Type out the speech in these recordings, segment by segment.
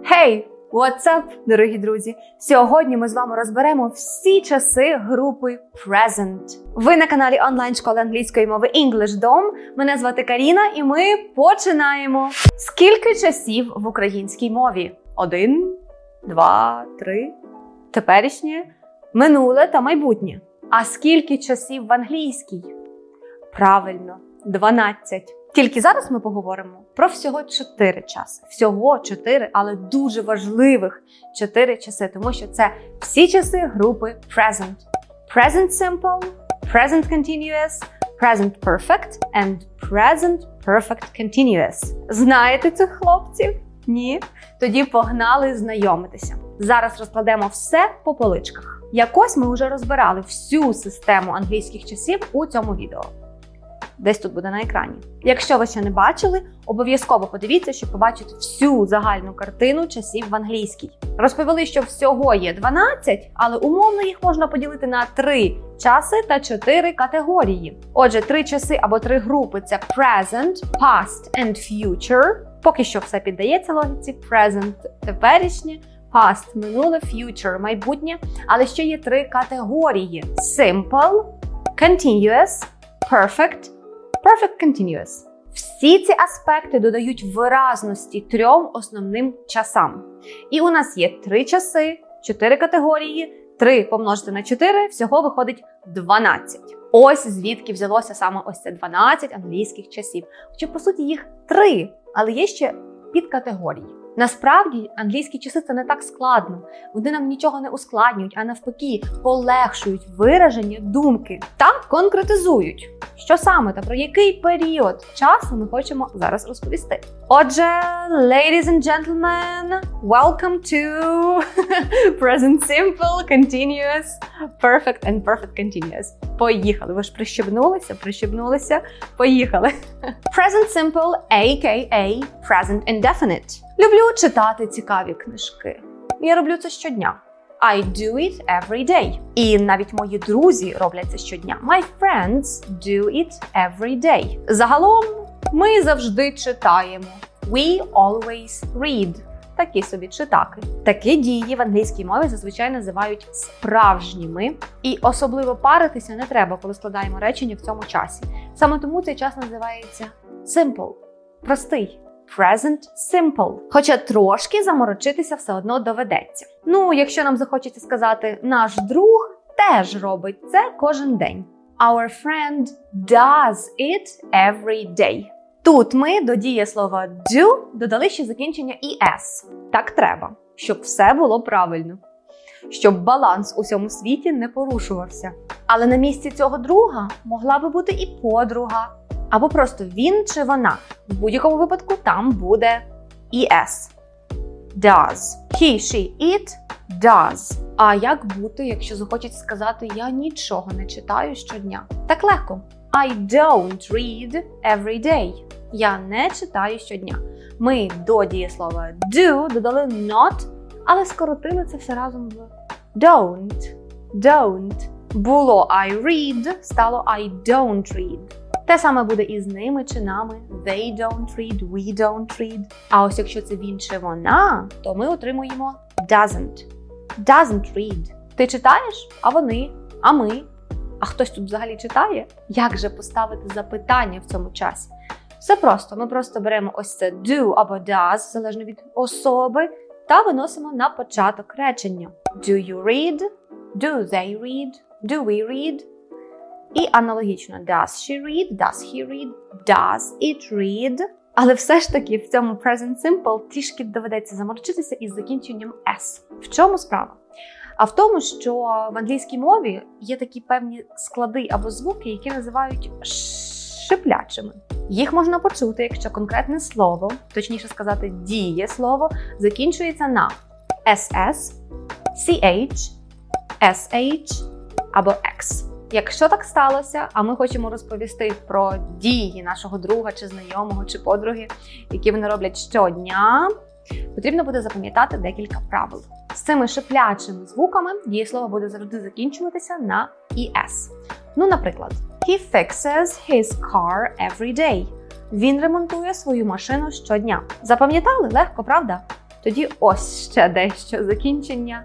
Hey! What's up, дорогі друзі! Сьогодні ми з вами розберемо всі часи групи Present. Ви на каналі онлайн школи англійської мови EnglishDom. Мене звати Каріна, і ми починаємо. Скільки часів в українській мові? Один, два, три. Теперішнє, минуле та майбутнє. А скільки часів в англійській? Правильно, 12. Тільки зараз ми поговоримо про всього 4 часи. Всього 4, але дуже важливих 4 часи, тому що це всі часи групи present. Present simple, present continuous, present perfect and present perfect continuous. Знаєте цих хлопців? Ні? Тоді погнали знайомитися. Зараз розкладемо все по поличках. Якось ми вже розбирали всю систему англійських часів у цьому відео. Десь тут буде на екрані. Якщо ви ще не бачили, обов'язково подивіться, щоб побачити всю загальну картину часів в англійській. Розповіли, що всього є 12, але умовно їх можна поділити на 3 часи та 4 категорії. Отже, три часи або три групи це present, past and future. Поки що все піддається логіці present теперішнє, past минуле, future майбутнє. Але ще є три категорії: simple, continuous, perfect Perfect Continuous. Всі ці аспекти додають виразності трьом основним часам. І у нас є три часи, чотири категорії, 3 помножити на 4, всього виходить 12. Ось звідки взялося саме ось це 12 англійських часів. Хоча, по суті, їх 3, але є ще підкатегорії. Насправді англійські часи це не так складно. Вони нам нічого не ускладнюють, а навпаки, полегшують вираження думки та конкретизують, що саме та про який період часу ми хочемо зараз розповісти. Отже, ladies and gentlemen, welcome to present simple, continuous, perfect and perfect continuous. Поїхали. Ви ж прищебнулися, прищебнулися. Поїхали. Present simple, aka present indefinite. Люблю читати цікаві книжки. Я роблю це щодня. I do it every day. І навіть мої друзі роблять це щодня. My friends do it every day. Загалом ми завжди читаємо. We always read. Такі собі читаки. Такі дії в англійській мові зазвичай називають справжніми, і особливо паритися не треба, коли складаємо речення в цьому часі. Саме тому цей час називається simple, простий. Present simple. Хоча трошки заморочитися все одно доведеться. Ну, якщо нам захочеться сказати, наш друг теж робить це кожен день. Our friend does it every day. Тут ми до дієслова do додали ще закінчення «es». Так треба, щоб все було правильно, щоб баланс у всьому світі не порушувався. Але на місці цього друга могла би бути і подруга, або просто він чи вона. В будь-якому випадку там буде «es». Does. He, she, it does. А як бути, якщо захочуть сказати я нічого не читаю щодня? Так легко. I don't read every day. Я не читаю щодня. Ми до дієслова do додали not, але скоротили це все разом в don't. Don't. Було I read, стало I don't read. Те саме буде і з ними чи нами. They don't read, we don't read. А ось якщо це він чи вона, то ми отримуємо doesn't. Doesn't read. Ти читаєш? А вони, а ми. А хтось тут взагалі читає? Як же поставити запитання в цьому часі? Все просто. Ми просто беремо ось це do або does, залежно від особи, та виносимо на початок речення. Do you read? Do they read? Do we read? І аналогічно does she read, does he read, does it read. Але все ж таки в цьому present simple трішки доведеться заморочитися із закінченням s. В чому справа? А в тому, що в англійській мові є такі певні склади або звуки, які називають шиплячими. Їх можна почути, якщо конкретне слово, точніше сказати, діє слово, закінчується на ss, ch, sh або x. Якщо так сталося, а ми хочемо розповісти про дії нашого друга чи знайомого чи подруги, які вони роблять щодня, потрібно буде запам'ятати декілька правил. З цими шиплячими звуками дієслово буде завжди закінчуватися на «es». Ну, наприклад, He fixes his car every day. Він ремонтує свою машину щодня. Запам'ятали? Легко, правда? Тоді ось ще дещо закінчення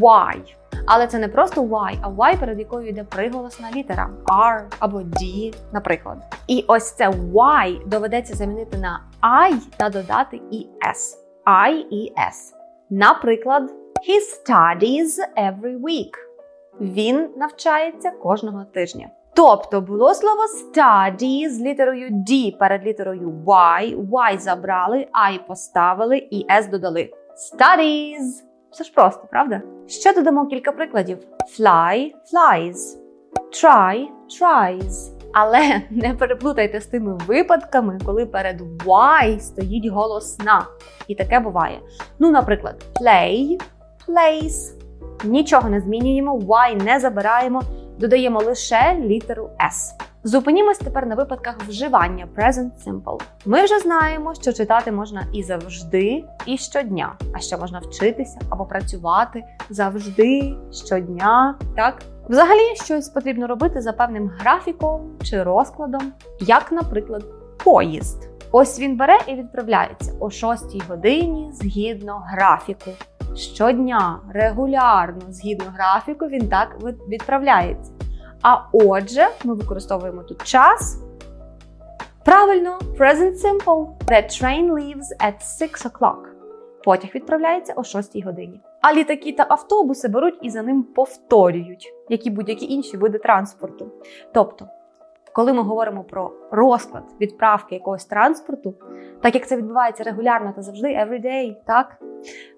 Y. Але це не просто Y, а Y, перед якою йде приголосна літера R або D, наприклад. І ось це Y доведеться замінити на I та додати ES. I і S. Наприклад, he studies every week. Він навчається кожного тижня. Тобто було слово study з літерою D перед літерою Y, Y забрали, I поставили і S додали. Studies. Все ж просто, правда? Ще додамо кілька прикладів: fly, flies, try, tries. Але не переплутайте з тими випадками, коли перед Y стоїть голосна. І таке буває. Ну, наприклад, play, plays. Нічого не змінюємо, why не забираємо, додаємо лише літеру S. Зупинімось тепер на випадках вживання Present Simple. Ми вже знаємо, що читати можна і завжди, і щодня. А ще можна вчитися або працювати завжди, щодня. Так? Взагалі, щось потрібно робити за певним графіком чи розкладом, як, наприклад, поїзд. Ось він бере і відправляється о 6 годині згідно графіку. Щодня, регулярно, згідно графіку, він так відправляється. А отже, ми використовуємо тут час. Правильно, present simple. The train leaves at 6 o'clock. Потяг відправляється о 6 годині. А літаки та автобуси беруть і за ним повторюють, як і будь-які інші види транспорту. Тобто, коли ми говоримо про розклад відправки якогось транспорту, так як це відбувається регулярно та завжди, everyday, так,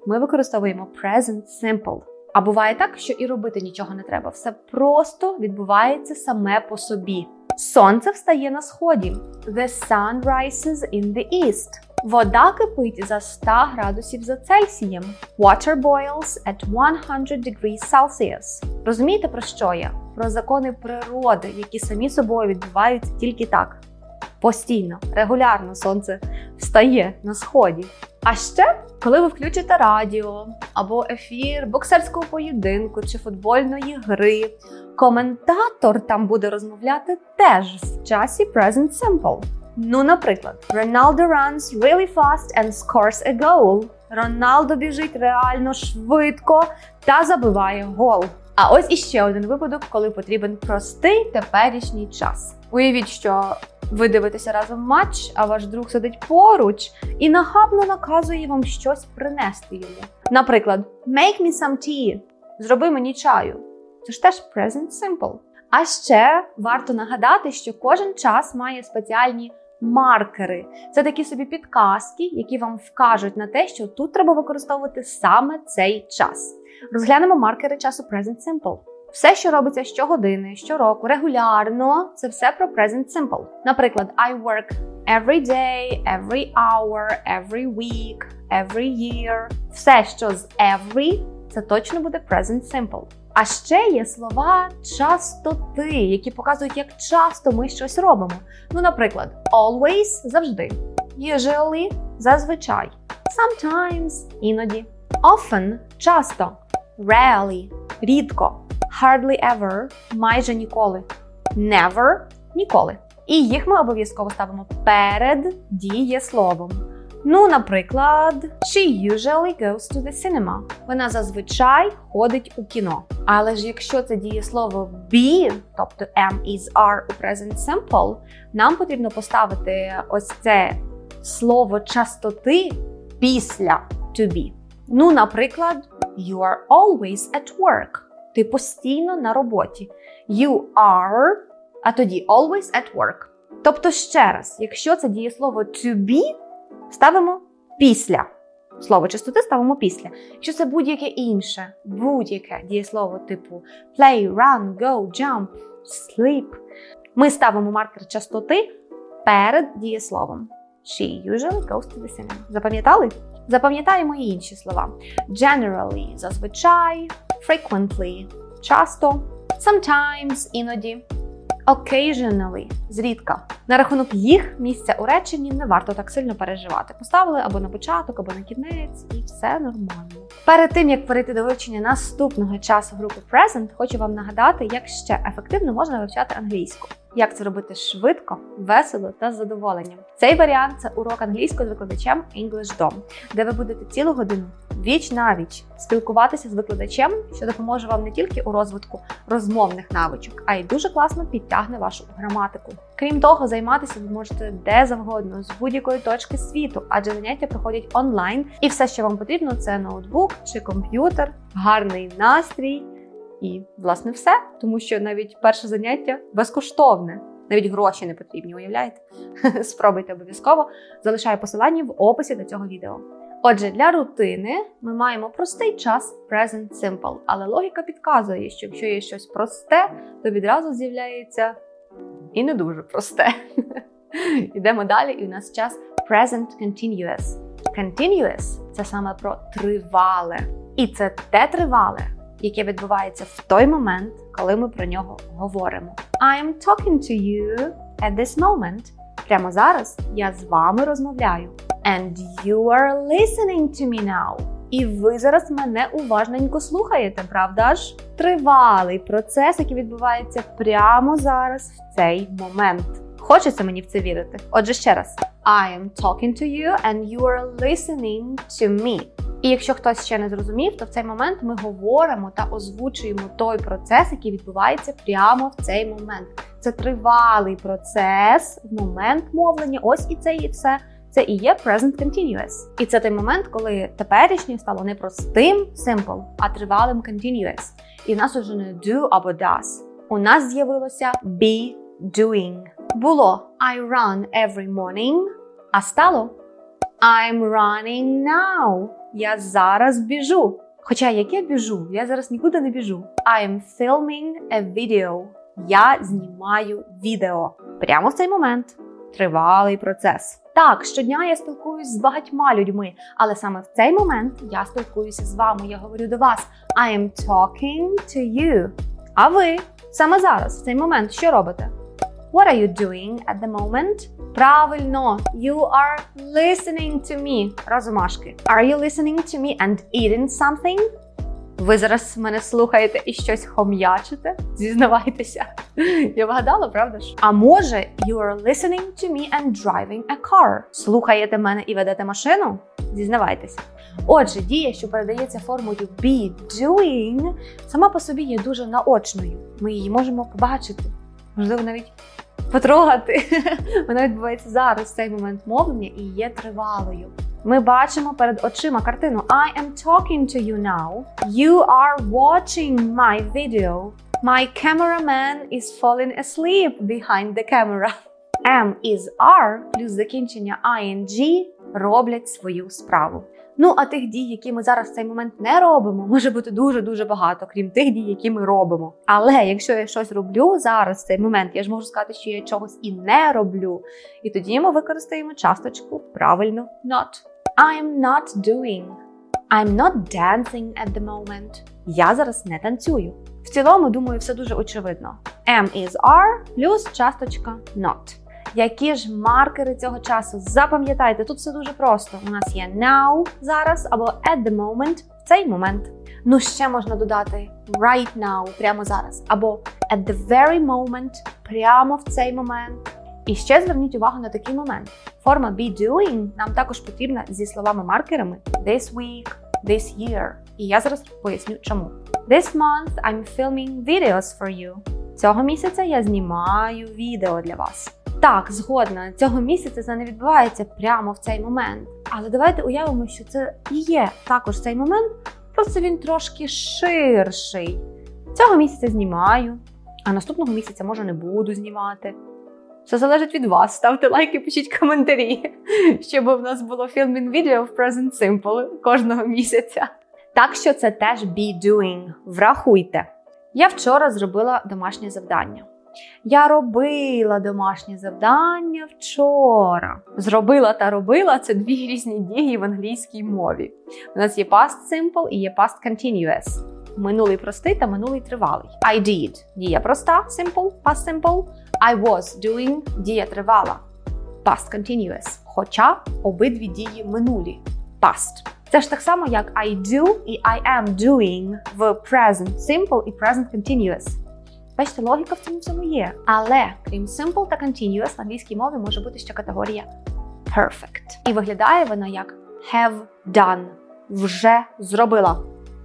ми використовуємо present simple. А буває так, що і робити нічого не треба. Все просто відбувається саме по собі. Сонце встає на сході. The sun rises in the east. Вода кипить за 100 градусів за Цельсієм. Water boils at 100 degrees Celsius. Розумієте про що я? Про закони природи, які самі собою відбуваються тільки так. Постійно, регулярно сонце встає на сході. А ще, коли ви включите радіо або ефір боксерського поєдинку чи футбольної гри, коментатор там буде розмовляти теж в часі Present Simple. Ну, наприклад, Ronaldo runs really fast and scores a goal. Роналдо біжить реально швидко та забиває гол. А ось іще один випадок, коли потрібен простий теперішній час. Уявіть, що ви дивитеся разом матч, а ваш друг сидить поруч і нахабно наказує вам щось принести йому. Наприклад, make me some tea. Зроби мені чаю. Це ж теж present simple. А ще варто нагадати, що кожен час має спеціальні маркери. Це такі собі підказки, які вам вкажуть на те, що тут треба використовувати саме цей час. Розглянемо маркери часу Present Simple. Все, що робиться щогодини, щороку, регулярно, це все про Present Simple. Наприклад, I work every day, every hour, every week, every year. Все, що з every, це точно буде Present Simple. А ще є слова частоти, які показують, як часто ми щось робимо. Ну, наприклад, always завжди, usually зазвичай, sometimes іноді, often часто, rarely рідко, hardly ever майже ніколи, never ніколи. І їх ми обов'язково ставимо перед дієсловом. Ну, наприклад, she usually goes to the cinema. Вона зазвичай ходить у кіно. Але ж якщо це дієслово be, тобто am is are у present simple, нам потрібно поставити ось це слово частоти після to be. Ну, наприклад, you are always at work. Ти постійно на роботі. You are, а тоді always at work. Тобто, ще раз, якщо це дієслово to be, ставимо після. Слово частоти ставимо після. Якщо це будь-яке інше, будь-яке дієслово типу play, run, go, jump, sleep, ми ставимо маркер частоти перед дієсловом. She usually goes to the cinema. Запам'ятали? Запам'ятаємо і інші слова. Generally зазвичай, frequently часто, sometimes іноді, occasionally зрідка. На рахунок їх місця у реченні не варто так сильно переживати. Поставили або на початок, або на кінець, і все нормально. Перед тим як перейти до вивчення наступного часу групи Present, хочу вам нагадати, як ще ефективно можна вивчати англійську. Як це робити швидко, весело та з задоволенням. Цей варіант це урок англійської з викладачем English Dom, де ви будете цілу годину віч на віч спілкуватися з викладачем, що допоможе вам не тільки у розвитку розмовних навичок, а й дуже класно підтягне вашу граматику. Крім того, займатися ви можете де завгодно з будь-якої точки світу, адже заняття проходять онлайн, і все, що вам потрібно, це ноутбук чи комп'ютер, гарний настрій. І, власне, все, тому що навіть перше заняття безкоштовне, навіть гроші не потрібні, уявляєте? Спробуйте обов'язково. Залишаю посилання в описі до цього відео. Отже, для рутини ми маємо простий час present simple, але логіка підказує, що якщо є щось просте, то відразу з'являється і не дуже просте. Йдемо далі, і у нас час present continuous. Continuous – це саме про тривале. І це те тривале, яке відбувається в той момент, коли ми про нього говоримо. I am talking to you at this moment. Прямо зараз я з вами розмовляю. And you are listening to me now. І ви зараз мене уважненько слухаєте, правда ж? Тривалий процес, який відбувається прямо зараз, в цей момент. Хочеться мені в це вірити. Отже, ще раз: I am talking to you and you are listening to me. І якщо хтось ще не зрозумів, то в цей момент ми говоримо та озвучуємо той процес, який відбувається прямо в цей момент. Це тривалий процес в момент мовлення. Ось і це і все. Це і є present continuous. І це той момент, коли теперішнє стало не простим simple, а тривалим continuous. І в нас уже не do або does. У нас з'явилося be doing. Було I run every morning, а стало I'm running now. Я зараз біжу. Хоча як я біжу, я зараз нікуди не біжу. I am filming a video. Я знімаю відео. Прямо в цей момент. Тривалий процес. Так, щодня я спілкуюсь з багатьма людьми, але саме в цей момент я спілкуюся з вами. Я говорю до вас: I am talking to you. А ви саме зараз, в цей момент, що робите? What are you doing at the moment? Правильно, you are listening to me. Розумашки. Are you listening to me and eating something? Ви зараз мене слухаєте і щось хом'ячите? Зізнавайтеся. Я вгадала, правда ж? А може, you are listening to me and driving a car? Слухаєте мене і ведете машину? Зізнавайтеся. Отже, дія, що передається формою be doing, сама по собі є дуже наочною. Ми її можемо побачити, можливо, навіть потрогати. Вона відбувається зараз, цей момент мовлення і є тривалою. Ми бачимо перед очима картину I am talking to you now. You are watching my video. My cameraman is falling asleep behind the camera. Am is are плюс закінчення ing роблять свою справу. Ну, а тих дій, які ми зараз в цей момент не робимо, може бути дуже-дуже багато, крім тих дій, які ми робимо. Але якщо я щось роблю зараз в цей момент, я ж можу сказати, що я чогось і не роблю. І тоді ми використаємо часточку правильно not. I'm not doing. I'm not dancing at the moment. Я зараз не танцюю. В цілому, думаю, все дуже очевидно. Am is are плюс часточка not. Які ж маркери цього часу? Запам'ятайте, тут все дуже просто. У нас є now зараз або at the moment в цей момент. Ну, ще можна додати right now, прямо зараз, або at the very moment, прямо в цей момент. І ще зверніть увагу на такий момент. Форма be doing нам також потрібна зі словами-маркерами this week, this year. І я зараз поясню чому. This month I'm filming videos for you. Цього місяця я знімаю відео для вас. Так, згодна, цього місяця це не відбувається прямо в цей момент. Але давайте уявимо, що це і є також цей момент, просто він трошки ширший. Цього місяця знімаю, а наступного місяця може не буду знімати. Все залежить від вас. Ставте лайки, пишіть коментарі, щоб в нас було filming відео в Present Simple кожного місяця. Так що це теж be doing. Врахуйте. Я вчора зробила домашнє завдання. Я робила домашнє завдання вчора. Зробила та робила це дві різні дії в англійській мові. У нас є past simple і є past continuous. Минулий простий та минулий тривалий. I did дія проста, simple, past simple. I was doing дія тривала. Past continuous. Хоча обидві дії минулі. Past. Це ж так само, як I do і I am doing в present simple і present continuous. Бачите, логіка в цьому всьому є. Але крім simple та continuous в англійській мові може бути ще категорія perfect. І виглядає вона як have done. Вже зробила.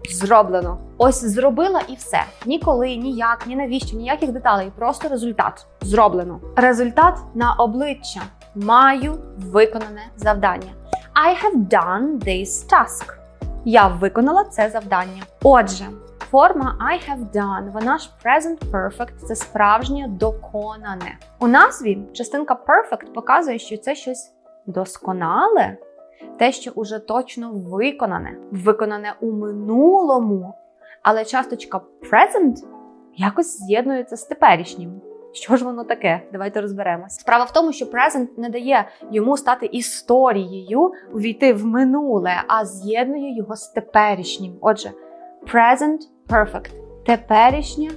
Зроблено. Ось зробила і все. Ніколи, ніяк, ні навіщо, ніяких деталей. Просто результат. Зроблено. Результат на обличчя. Маю виконане завдання. I have done this task. Я виконала це завдання. Отже, форма I have done, вона ж present perfect, це справжнє доконане. У назві частинка perfect показує, що це щось досконале, те, що уже точно виконане, виконане у минулому. Але часточка present якось з'єднується з теперішнім. Що ж воно таке? Давайте розберемось. Справа в тому, що present не дає йому стати історією, увійти в минуле, а з'єднує його з теперішнім. Отже, present perfect теперішнє,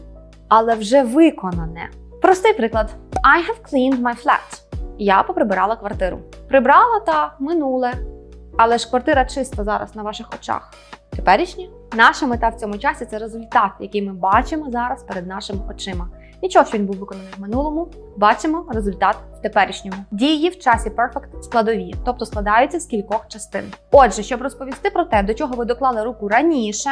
але вже виконане. Простий приклад: I have cleaned my flat. Я поприбирала квартиру. Прибрала та минуле. Але ж квартира чиста зараз на ваших очах. Теперішнє наша мета в цьому часі це результат, який ми бачимо зараз перед нашими очима. Нічого, що він був виконаний в минулому, бачимо результат в теперішньому. Дії в часі perfect складові, тобто складаються з кількох частин. Отже, щоб розповісти про те, до чого ви доклали руку раніше,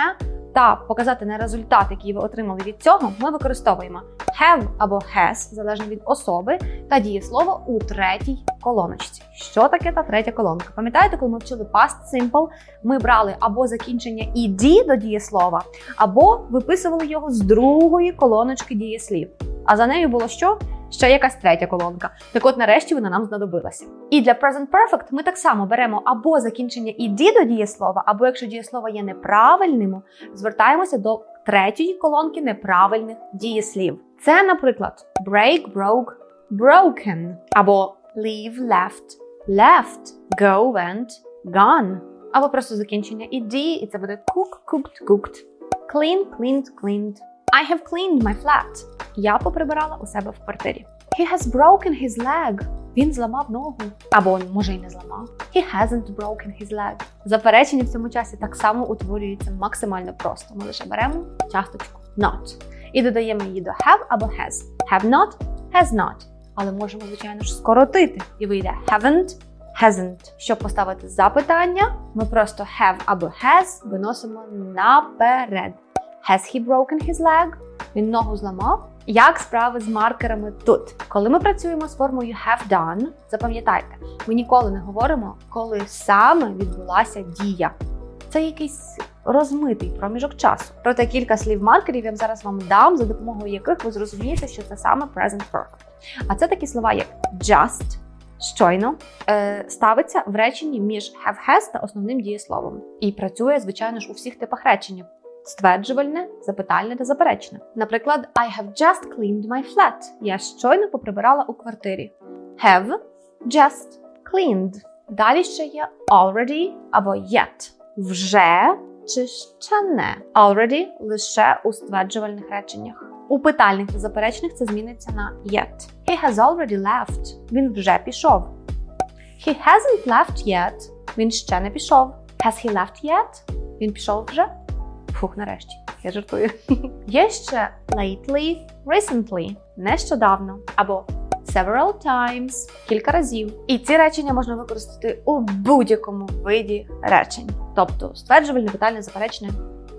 та показати на результат, який ви отримали від цього, ми використовуємо have або has, залежно від особи, та дієслово у третій колоночці. Що таке та третя колонка? Пам'ятаєте, коли ми вчили past simple, ми брали або закінчення ed до дієслова, або виписували його з другої колоночки дієслів. А за нею було що? Ще якась третя колонка. Так от нарешті вона нам знадобилася. І для present perfect ми так само беремо або закінчення ed до дієслова, або якщо дієслово є неправильним, звертаємося до третьої колонки неправильних дієслів. Це, наприклад, break, broke, broken, або leave, left, left, go, went, gone. Або просто закінчення ed, і це буде cook, cooked, cooked, clean, cleaned, cleaned. I have cleaned my flat. Я поприбирала у себе в квартирі. He has broken his leg. Він зламав ногу. Або може й не зламав. He hasn't broken his leg. Заперечення в цьому часі так само утворюється максимально просто. Ми лише беремо часточку not і додаємо її до have або has. Have not, has not. Але можемо, звичайно ж, скоротити. І вийде haven't, hasn't. Щоб поставити запитання, ми просто have або has виносимо наперед. Has he broken his leg? Він ногу зламав. Як справи з маркерами тут? Коли ми працюємо з формою have done, запам'ятайте, ми ніколи не говоримо, коли саме відбулася дія. Це якийсь розмитий проміжок часу. Проте кілька слів маркерів я зараз вам дам, за допомогою яких ви зрозумієте, що це саме present perfect. А це такі слова, як just, щойно, е, ставиться в реченні між have has та основним дієсловом. І працює, звичайно ж, у всіх типах речення. Стверджувальне, запитальне та заперечне. Наприклад, I have just cleaned my flat. Я щойно поприбирала у квартирі. Have just cleaned. Далі ще є already або yet. Вже чи ще не. Already лише у стверджувальних реченнях. У питальних та заперечних це зміниться на yet. He has already left. Він вже пішов. He hasn't left yet. Він ще не пішов. Has he left yet? Він пішов вже? Фух, нарешті, я жартую. Є ще lately, recently, нещодавно, або several times, кілька разів. І ці речення можна використати у будь-якому виді речень. Тобто стверджувальне, питальне, заперечне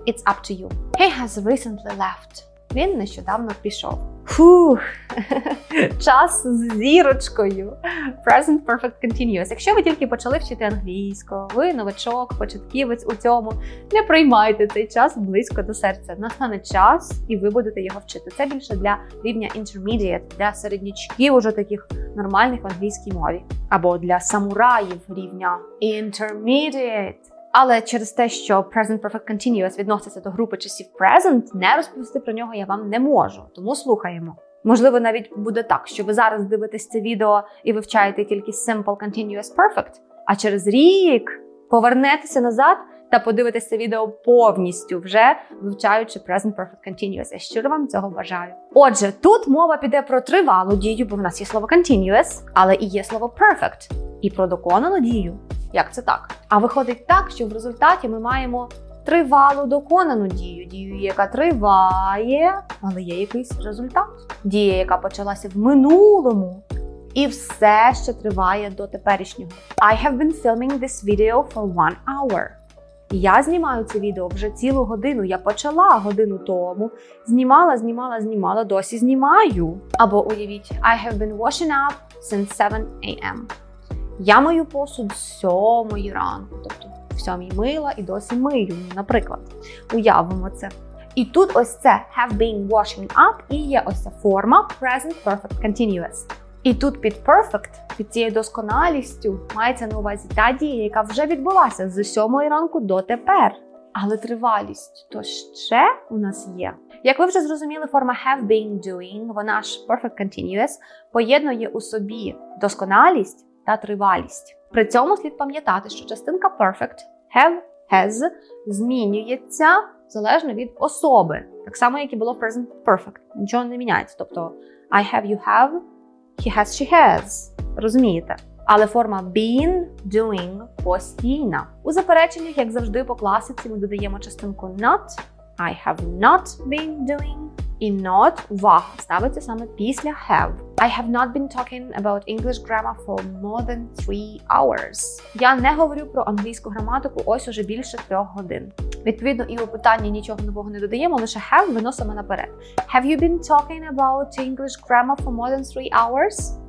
It's up to you. He has recently left. Він нещодавно пішов. Фух, час з зірочкою. Present Perfect Continuous. Якщо ви тільки почали вчити англійську, ви новачок, початківець у цьому, не приймайте цей час близько до серця. Настане час, і ви будете його вчити. Це більше для рівня intermediate, для середнячків, уже таких нормальних в англійській мові, або для самураїв рівня intermediate. Але через те, що Present Perfect Continuous відноситься до групи часів Present, не розповісти про нього я вам не можу. Тому слухаємо. Можливо, навіть буде так, що ви зараз дивитесь це відео і вивчаєте тільки Simple Continuous Perfect, а через рік повернетеся назад та подивитесь відео повністю, вже вивчаючи Present Perfect Continuous. Я щиро вам цього бажаю. Отже, тут мова піде про тривалу дію, бо в нас є слово continuous, але і є слово perfect, і про доконану дію. Як це так? А виходить так, що в результаті ми маємо тривалу доконану дію. дію, яка триває, але є якийсь результат. Дія, яка почалася в минулому. І все ще триває до теперішнього. I have been filming this video for one hour. Я знімаю це відео вже цілу годину. Я почала годину тому. Знімала, знімала, знімала, досі знімаю. Або уявіть, I have been washing up since 7 a.m. Я мою посуд з 7 ранку, тобто в 7 мила і досі мию, наприклад. Уявимо це. І тут ось це have been washing up і є ось ця форма present perfect continuous. І тут під perfect, під цією досконалістю, мається на увазі та дія, яка вже відбулася з 7 ранку до тепер. Але тривалість то ще у нас є. Як ви вже зрозуміли, форма have been doing, вона ж perfect continuous, поєднує у собі досконалість та тривалість. При цьому слід пам'ятати, що частинка perfect, have, has змінюється залежно від особи, так само, як і було present perfect. Нічого не міняється. Тобто I have, you have, he has, she has. Розумієте? Але форма been, doing постійна. У запереченнях, як завжди, по класиці ми додаємо частинку not. I have not been doing. І not, увага, ставиться саме після have. I have not been talking about English grammar for more than three hours. Я не говорю про англійську граматику ось уже більше трьох годин. Відповідно, і у питанні нічого нового не додаємо, лише have виносимо наперед. Have you been talking about English grammar for more than three hours?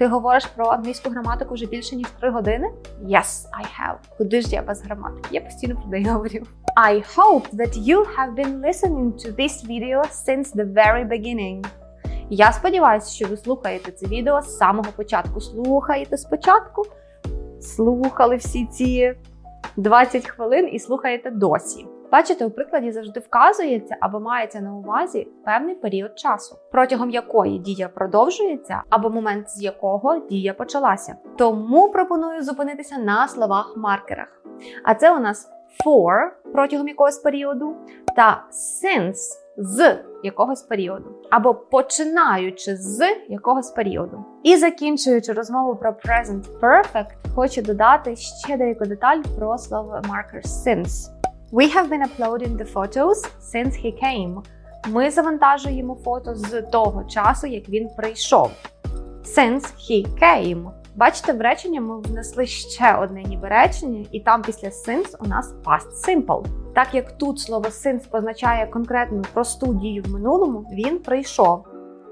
Ти говориш про англійську граматику вже більше ніж 3 години? Yes, I have. Куди ж я без граматики? Я постійно про неї говорю. I hope that you have been listening to this video since the very beginning. Я сподіваюся, що ви слухаєте це відео з самого початку. Слухаєте спочатку, слухали всі ці 20 хвилин і слухаєте досі. Бачите, у прикладі завжди вказується або мається на увазі певний період часу, протягом якої дія продовжується, або момент з якого дія почалася. Тому пропоную зупинитися на словах-маркерах. А це у нас for протягом якогось періоду та since з якогось періоду, або починаючи з якогось періоду. І закінчуючи розмову про present perfect, хочу додати ще деяку деталь про слово marker since. We have been uploading the photos since he came. Ми завантажуємо фото з того часу, як він прийшов. Since he came. Бачите, в речення ми внесли ще одне ніби речення, і там після since у нас past simple. Так як тут слово since позначає конкретну просту дію в минулому, він прийшов.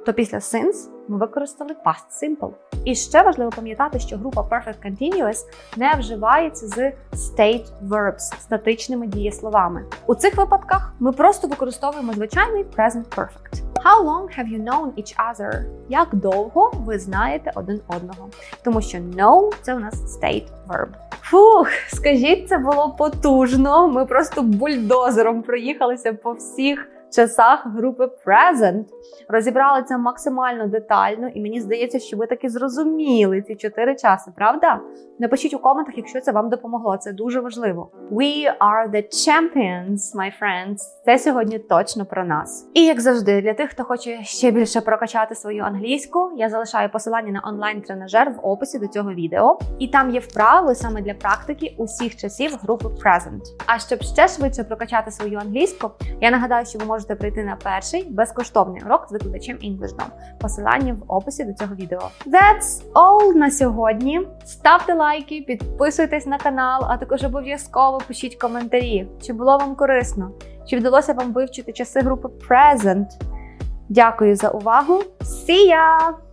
То після since ми використали past simple. І ще важливо пам'ятати, що група Perfect Continuous не вживається з state verbs, статичними дієсловами. У цих випадках ми просто використовуємо звичайний present perfect. How long have you known each other? Як довго ви знаєте один одного? Тому що know – це у нас state verb. Фух, скажіть, це було потужно. Ми просто бульдозером проїхалися по всіх часах групи Present. Розібрали це максимально детально, і мені здається, що ви таки зрозуміли ці чотири часи, правда? Напишіть у коментах, якщо це вам допомогло. Це дуже важливо. We are the champions, my friends. Це сьогодні точно про нас. І як завжди, для тих, хто хоче ще більше прокачати свою англійську, я залишаю посилання на онлайн-тренажер в описі до цього відео. І там є вправи саме для практики усіх часів групи Present. А щоб ще швидше прокачати свою англійську, я нагадаю, що ви можете прийти на перший безкоштовний урок з викладачем EnglishDom. Посилання в описі до цього відео. That's all на сьогодні. Ставте лайки, підписуйтесь на канал, а також обов'язково пишіть коментарі, чи було вам корисно, чи вдалося вам вивчити часи групи Present. Дякую за увагу. See ya!